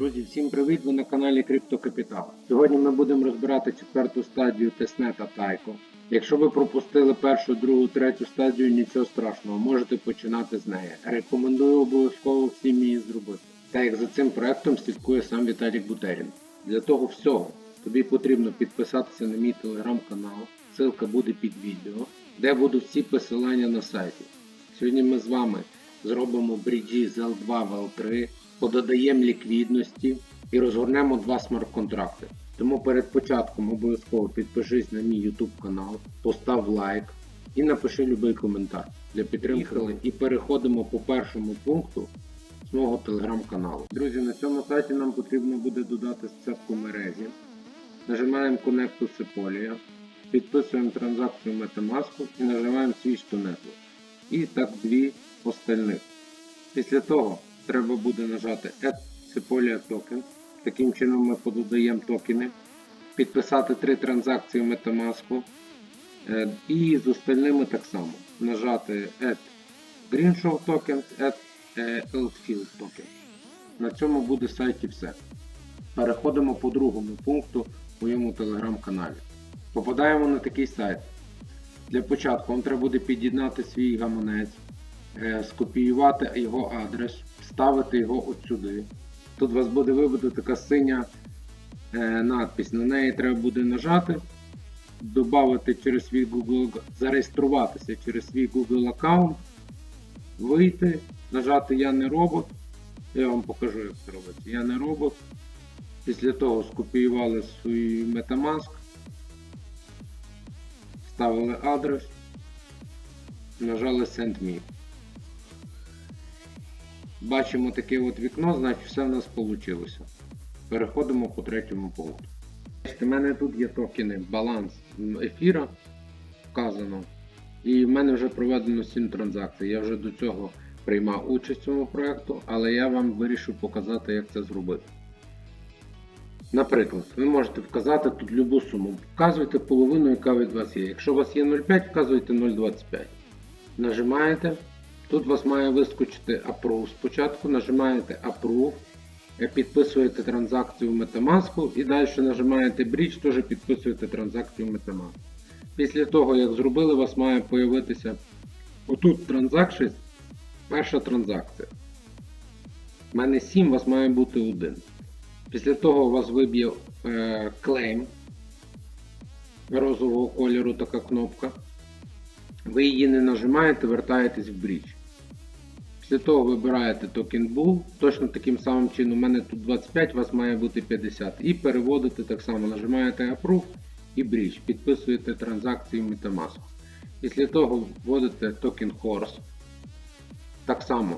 Друзі, всім привіт! Ви на каналі Криптокапітал. Сьогодні ми будемо розбирати четверту стадію тестнета Тайко. Якщо ви пропустили першу, другу, третю стадію, нічого страшного, можете починати з неї. Рекомендую обов'язково всім її зробити. Так як за цим проектом слідкує сам Віталік Бутерін. Для того всього тобі потрібно підписатися на мій телеграм-канал, ссылка буде під відео, де будуть всі посилання на сайті. Сьогодні ми з вами зробимо бріджі з L2 в L3, подадаємо ліквідності і розгорнемо два смарт-контракти. Тому перед початком обов'язково підпишись на мій YouTube канал, постав лайк і напиши будь-який коментар для підтримки. І переходимо по першому пункту з мого телеграм-каналу. Друзі, на цьому сайті нам потрібно буде додати спочатку мережі. Нажимаємо Connect to Sepolia, підписуємо транзакцію Metamask і нажимаємо Switch to Network. І так дві остальних. Після того треба буде нажати Add Sepolia Token. Таким чином ми подаємо токени, підписати три транзакції Metamask. Е, І з остальними так само. Нажати Add Greenshow Tokens, Add е, Eltfield Token. На цьому буде сайті все. Переходимо по другому пункту в моєму телеграм-каналі. Попадаємо на такий сайт. Для початку вам треба буде під'єднати свій гаманець, е, скопіювати його адрес, вставити його от сюди. Тут у вас буде вибита така синя е, надпись. На неї треба буде нажати, додати через свій Google, зареєструватися через свій Google аккаунт, вийти, нажати Я не робот. Я вам покажу, як це робиться. Я не робот. Після того скопіювали свій Metamask, вставили адрес, нажали Send Me. Бачимо таке от вікно, значить все в нас вийшло. Переходимо по третьому пункту. У мене тут є токени баланс ефіра вказано. І в мене вже проведено 7 транзакцій. Я вже до цього приймав участь в цьому проєкту, але я вам вирішив показати, як це зробити. Наприклад, ви можете вказати тут любу суму. Вказуйте половину, яка від вас є. Якщо у вас є 0,5, вказуйте 0,25. Нажимаєте. Тут вас має вискочити Approve спочатку. Нажимаєте Approve, е, підписуєте транзакцію в Metamask і далі нажимаєте Bridge, теж підписуєте транзакцію в Metamask. Після того, як зробили, у вас має появитися отут Transactions, перша транзакція. У мене 7, у вас має бути 1. Після того у вас виб'є е, клейм розового кольору така кнопка. Ви її не нажимаєте, вертаєтесь в бріч. Після того вибираєте токен Bull. Точно таким самим чином, у мене тут 25, у вас має бути 50. І переводите так само, нажимаєте Approve і Bridge. Підписуєте транзакцію Metamask. Після того вводите токен Horse. Так само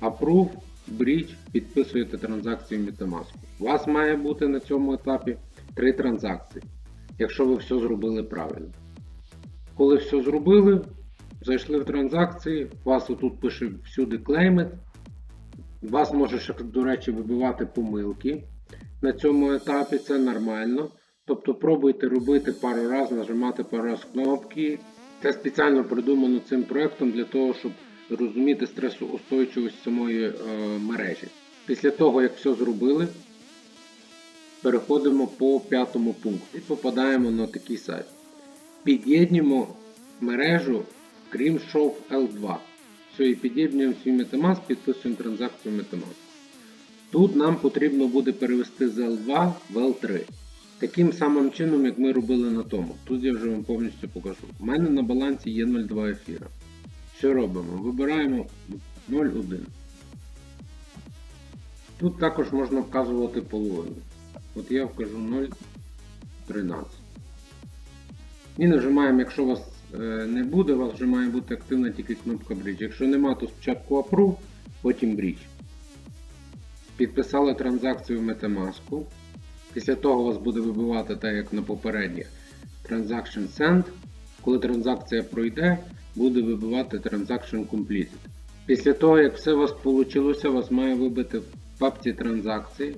Approve, Bridge, підписуєте транзакцію Metamask. У вас має бути на цьому етапі 3 транзакції, якщо ви все зробили правильно. Коли все зробили, зайшли в транзакції, вас отут пише всюди claimant. Вас може ще, до речі, вибивати помилки. На цьому етапі це нормально. Тобто пробуйте робити пару разів, нажимати пару раз кнопки. Це спеціально придумано цим проектом для того, щоб розуміти стресоустойчивість самої е, мережі. Після того, як все зробили, переходимо по п'ятому пункту і попадаємо на такий сайт. Під'єднуємо мережу Grimshow L2. Все, і під'єднуємо свій Metamask, підписуємо транзакцію Metamask. Тут нам потрібно буде перевести з L2 в L3. Таким самим чином, як ми робили на тому. Тут я вже вам повністю покажу. У мене на балансі є 0,2 ефіра. Що робимо? Вибираємо 0,1. Тут також можна вказувати половину. От я вкажу 0,13. І нажимаємо, якщо у вас не буде, у вас вже має бути активна тільки кнопка Bridge. Якщо нема, то спочатку Approve, потім Bridge. Підписали транзакцію в Metamask. Після того вас буде вибивати, так як на попередніх, Transaction Send. Коли транзакція пройде, буде вибивати Transaction Completed. Після того, як все у вас вийшло, у вас має вибити в папці транзакції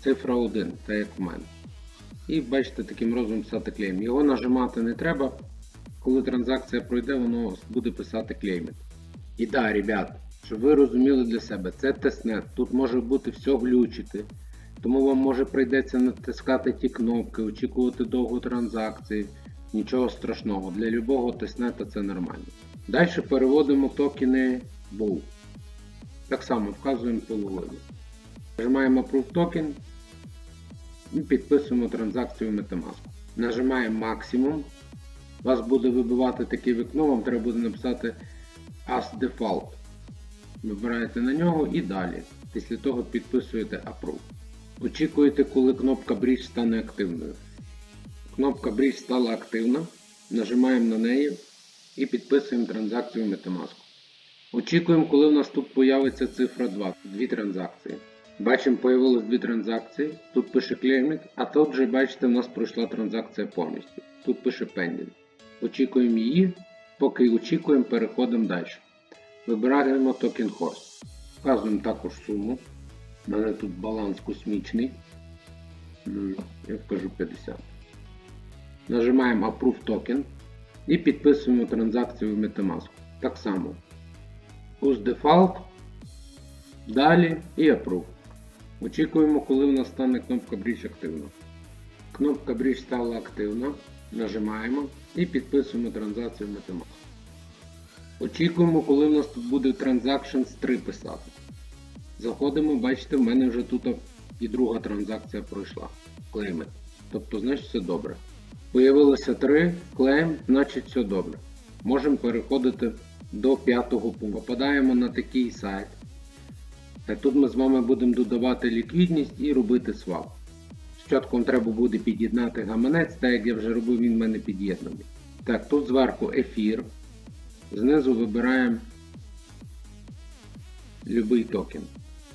цифра 1, так як в мене. І бачите, таким розумом писати клейм. Його нажимати не треба. Коли транзакція пройде, воно буде писати клеймит. І так, ребят, Щоб ви розуміли для себе, це тестнет, тут може бути все глючити. Тому вам може прийдеться натискати ті кнопки, очікувати довго транзакції. Нічого страшного. Для любого тестнета це нормально. Далі переводимо токени BOW. Так само вказуємо половину. Нажимаємо Approve Token і підписуємо транзакцію в Metamask. Нажимаємо максимум. Вас буде вибивати таке вікно, вам треба буде написати As Default. Вибираєте на нього і далі. Після того підписуєте Approve. Очікуєте, коли кнопка Bridge стане активною. Кнопка Bridge стала активна. Нажимаємо на неї і підписуємо транзакцію Metamask. Очікуємо, коли в нас тут появиться цифра 2, дві транзакції. Бачимо, появилось дві транзакції. Тут пише Claiming, а тут вже бачите, в нас пройшла транзакція повністю. Тут пише Pending. Очікуємо її. Поки очікуємо, переходимо далі. Вибираємо токен Horse. Вказуємо також суму. У мене тут баланс космічний. Я вкажу 50. Нажимаємо Approve Token і підписуємо транзакцію в Metamask. Так само. Use Default. Далі і Approve. Очікуємо, коли в нас стане кнопка Bridge активна. Кнопка Bridge стала активна. Нажимаємо і підписуємо транзакцію в Metamask. Очікуємо, коли в нас тут буде Transactions 3 писати. Заходимо, бачите, в мене вже тут і друга транзакція пройшла. Клейми. Тобто, значить все добре. Появилося 3, клейм, значить все добре. Можемо переходити до п'ятого пункту. Попадаємо на такий сайт. Тут ми з вами будемо додавати ліквідність і робити свап. Спочатку треба буде під'єднати гаманець, так як я вже робив, він в мене під'єднаний. Так, тут зверху ефір. Знизу вибираємо любий токен.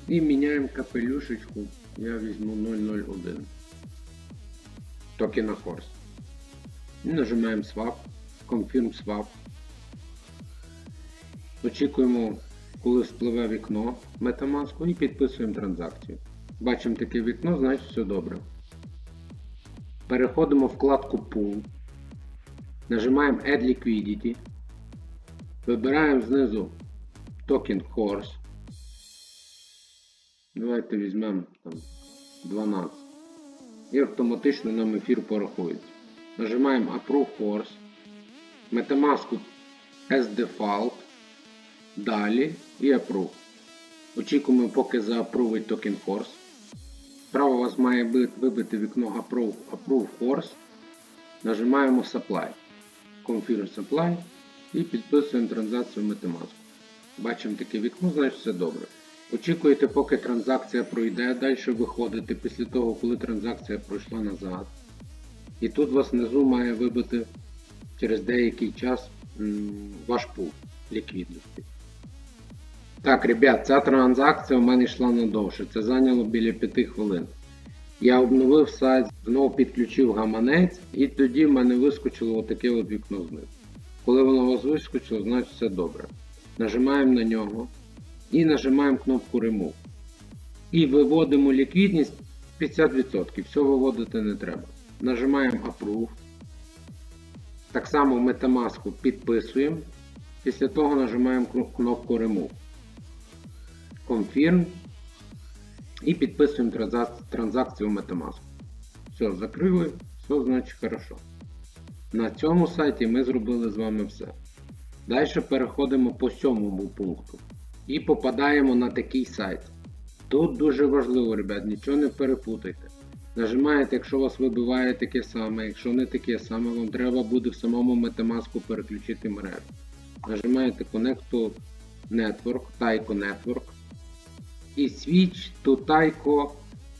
І міняємо капелюшечку. Я візьму 001. Токена Horse. Нажимаємо Swap. Confirm Swap. Очікуємо, коли спливе вікно Metamask і підписуємо транзакцію. Бачимо таке вікно, значить все добре. Переходимо в вкладку Pool. Нажимаємо Add Liquidity. Вибираємо знизу токен Horse. Давайте візьмемо там 12. І автоматично нам ефір порахується. Нажимаємо Approve Horse. Metamask as Default. Далі і Approve. Очікуємо, поки заапрувить токен Horse. Справа у вас має вибити вікно Approve, Approve Horse. Нажимаємо Supply. Confirm Supply і підписуємо транзакцію Metamask. Бачимо таке вікно, значить все добре. Очікуєте, поки транзакція пройде, далі виходите після того, коли транзакція пройшла назад. І тут вас внизу має вибити через деякий час ваш пул ліквідності. Так, ребят, ця транзакція у мене йшла надовше. Це зайняло біля 5 хвилин. Я обновив сайт, знову підключив гаманець, і тоді в мене вискочило отаке от вікно знизу. Коли воно вас вискочило, значить все добре. Нажимаємо на нього і нажимаємо кнопку Remove. І виводимо ліквідність 50%. Все виводити не треба. Нажимаємо Approve. Так само Metamask підписуємо. Після того нажимаємо кнопку Remove. Confirm. І підписуємо транзак- транзакцію в Metamask. Все, закрили, все значить хорошо. На цьому сайті ми зробили з вами все. Далі переходимо по сьомому пункту. І попадаємо на такий сайт. Тут дуже важливо, ребят, нічого не перепутайте. Нажимаєте, якщо вас вибиває таке саме, якщо не таке саме, вам треба буде в самому Metamask переключити мережу. Нажимаєте Connect to Network, Taiko Network і Switch to Taiko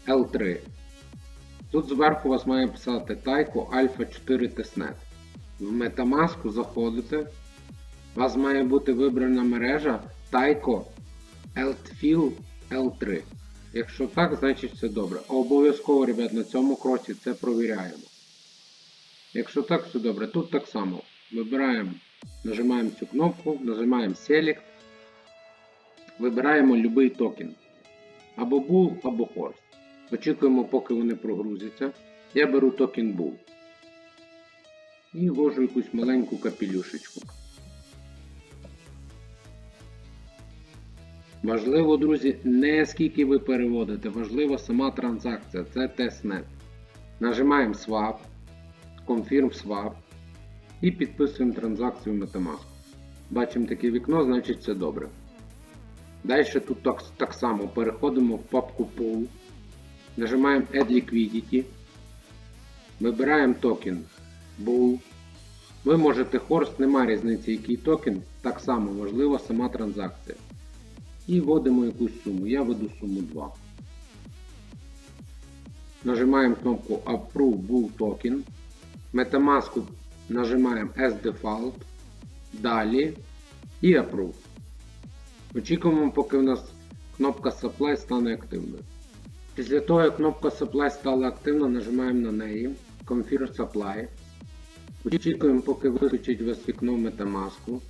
L3. Тут зверху у вас має писати Taiko Alpha 4 Testnet. В Metamask заходите. У вас має бути вибрана мережа Taiko Altfil L3. Якщо так, значить все добре. Обов'язково, ребят, на цьому кроці це провіряємо. Якщо так, все добре. Тут так само. Вибираємо, нажимаємо цю кнопку, нажимаємо Select. Вибираємо будь-який токен. Або Bull, або Horse. Очікуємо, поки вони прогрузяться. Я беру токен Bull. І ввожу якусь маленьку капелюшечку. Важливо, друзі, не скільки ви переводите, важлива сама транзакція, це тестнет. Нажимаємо Swap, Confirm Swap і підписуємо транзакцію Metamask. Бачимо таке вікно, значить це добре. Далі тут так, так само переходимо в папку Pool, нажимаємо Add Liquidity, вибираємо токен Bull. Ви можете Horst, немає різниці який токен, так само важлива сама транзакція. І вводимо якусь суму. Я веду суму 2. Нажимаємо кнопку Approve Bull Token. Metamask нажимаємо As Default. Далі і Approve. Очікуємо, поки в нас кнопка Supply стане активною. Після того, як кнопка Supply стала активна, нажимаємо на неї Confirm Supply. Очікуємо, поки вискочить у вікно Metamask.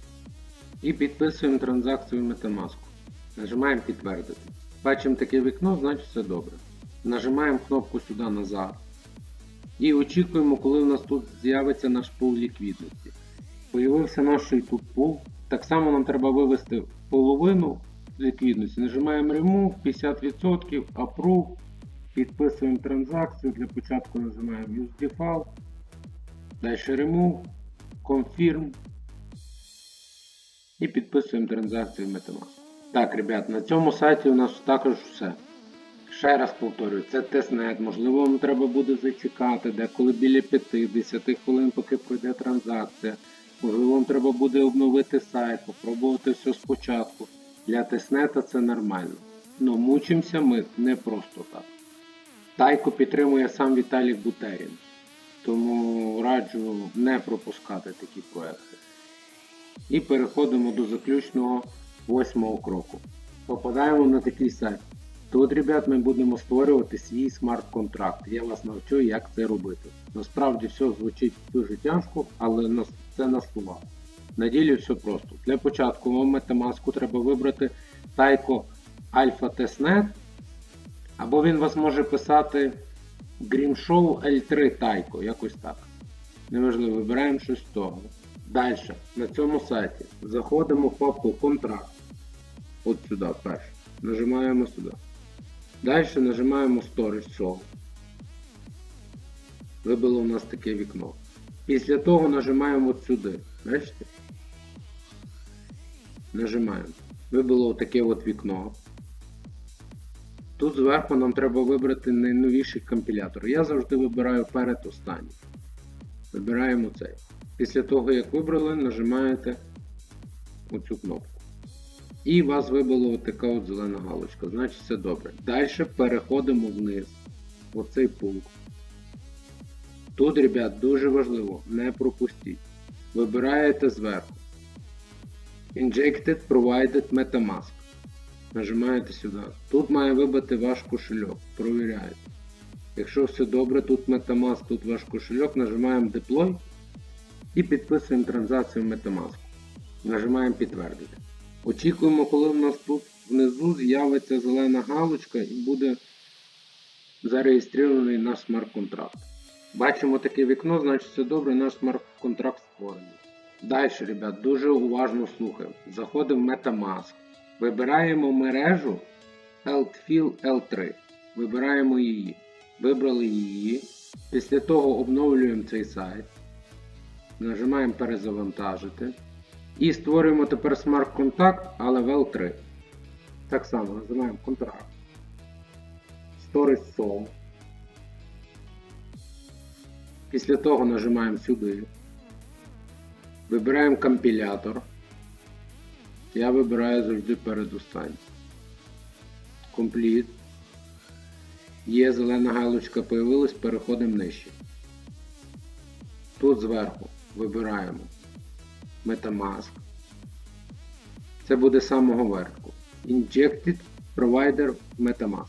І підписуємо транзакцію Metamask. Нажимаємо підтвердити. Бачимо таке вікно, значить все добре. Нажимаємо кнопку сюди назад. І очікуємо, коли у нас тут з'явиться наш пул ліквідності. Появився наш тут пул. Так само нам треба вивести половину ліквідності. Нажимаємо Remove 50%, Approve. Підписуємо транзакцію. Для початку нажимаємо Use Default. Далі Remove, Confirm. І підписуємо транзакцію в Metamask. Так, ребят, на цьому сайті у нас також все. Ще раз повторюю, це тестнет, можливо, вам треба буде зачекати, деколи біля 5-10 хвилин, поки пройде транзакція. Можливо, вам треба буде обновити сайт, попробувати все спочатку. Для тестнета це нормально. Но мучимося ми не просто так. Тайко підтримує сам Віталій Бутерін. Тому раджу не пропускати такі проекти. І переходимо до заключного восьмого кроку. Попадаємо на такий сайт. Тут, ребят, ми будемо створювати свій смарт-контракт. Я вас навчу, як це робити. Насправді все звучить дуже тяжко, але це на словах. На ділі все просто. Для початку вам Metamask треба вибрати Taiko Alpha Testnet, або він вас може писати Grimshow L3 Taiko, якось так. Неважливо, вибираємо щось з того. Далі, на цьому сайті заходимо в папку Контракт. От сюди перше. Нажимаємо сюди. Далі нажимаємо Storage Show. Вибило у нас таке вікно. Після того нажимаємо от сюди. Бачите? Нажимаємо. Вибило таке от вікно. Тут зверху нам треба вибрати найновіший компілятор. Я завжди вибираю перед останнім. Вибираємо цей. Після того, як вибрали, нажимаєте оцю кнопку. І вас вибила така от зелена галочка. Значить все добре. Далі переходимо вниз. Оцей пункт. Тут, ребят, дуже важливо, не пропустіть. Вибираєте зверху. Injected Provided Metamask. Нажимаєте сюди. Тут має вибити ваш кошельок. Провіряєте. Якщо все добре, тут Metamask, тут ваш кошельок, нажимаємо Deploy і підписуємо транзакцію Metamask. Нажимаємо підтвердити. Очікуємо, коли в нас тут внизу з'явиться зелена галочка і буде зареєстрований наш смарт-контракт. Бачимо таке вікно, значить все добре, наш смарт-контракт створений. Далі, ребят, дуже уважно слухаємо. Заходимо в Metamask. Вибираємо мережу Altfill L3. Вибираємо її. Вибрали її. Після того обновлюємо цей сайт. Нажимаємо перезавантажити. І створюємо тепер смарт-контакт, але в L3. Так само називаємо контракт. Storage Soul. Після того нажимаємо сюди. Вибираємо компілятор. Я вибираю завжди передостанній. Complete. Є зелена галочка появилась, переходимо нижче. Тут зверху вибираємо Metamask. Це буде з самого верху. Injected Provider Metamask.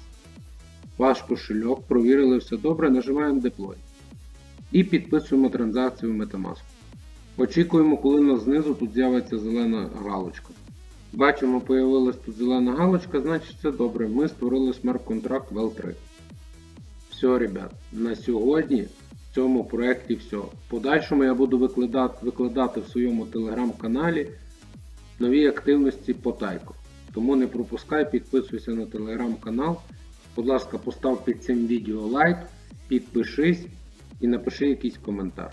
Ваш кошельок, провірили все добре, нажимаємо Deploy. І підписуємо транзакцію Metamask. Очікуємо, коли нас знизу тут з'явиться зелена галочка. Бачимо, появилась тут зелена галочка, значить все добре. Ми створили смарт-контракт в L3. Все, ребят, на сьогодні в цьому проєкті все. В подальшому я буду викладати, викладати в своєму телеграм-каналі нові активності по тайку. Тому не пропускай, підписуйся на телеграм-канал. Будь ласка, постав під цим відео лайк, підпишись і напиши якийсь коментар.